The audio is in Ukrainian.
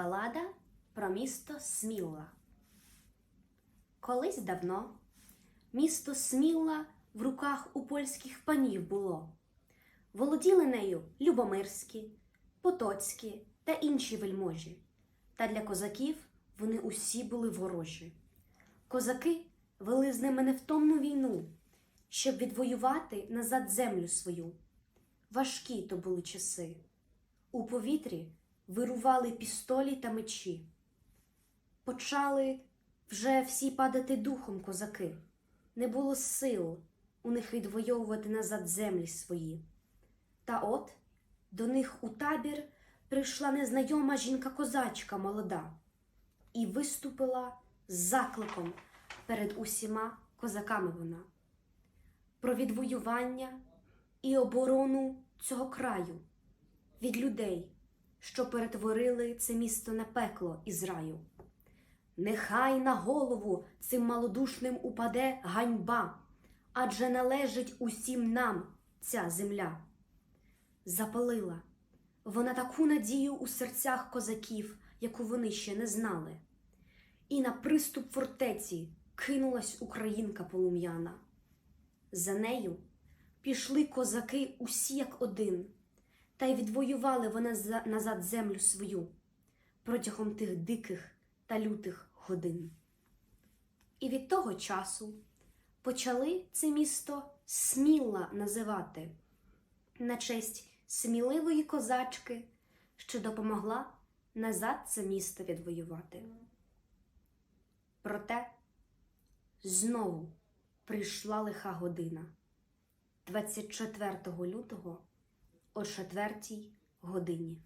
Балада про місто Сміла, Колись давно місто Сміла в руках у польських панів було. Володіли нею Любомирські, Потоцькі та інші вельможі. Та для козаків вони усі були ворожі. Козаки вели з ними невтомну війну, щоб відвоювати назад землю свою. Важкі то були часи. У повітрі вирували пістолі та мечі. Почали вже всі падати духом козаки. Не було сил у них відвоювати назад землі свої. Та от до них у табір прийшла незнайома жінка-козачка молода і виступила з закликом перед усіма козаками вона про відвоювання і оборону цього краю від людей, що перетворили це місто на пекло із раю. Нехай на голову цим малодушним упаде ганьба, адже належить усім нам ця земля. Запалила вона таку надію у серцях козаків, яку вони ще не знали. І на приступ фортеці кинулась українка полум'яна. За нею пішли козаки усі як один, та й відвоювали вони назад землю свою протягом тих диких та лютих годин. І від того часу почали це місто Сміла називати на честь сміливої козачки, що допомогла назад це місто відвоювати. Проте знову прийшла лиха година 24 лютого о четвертій годині.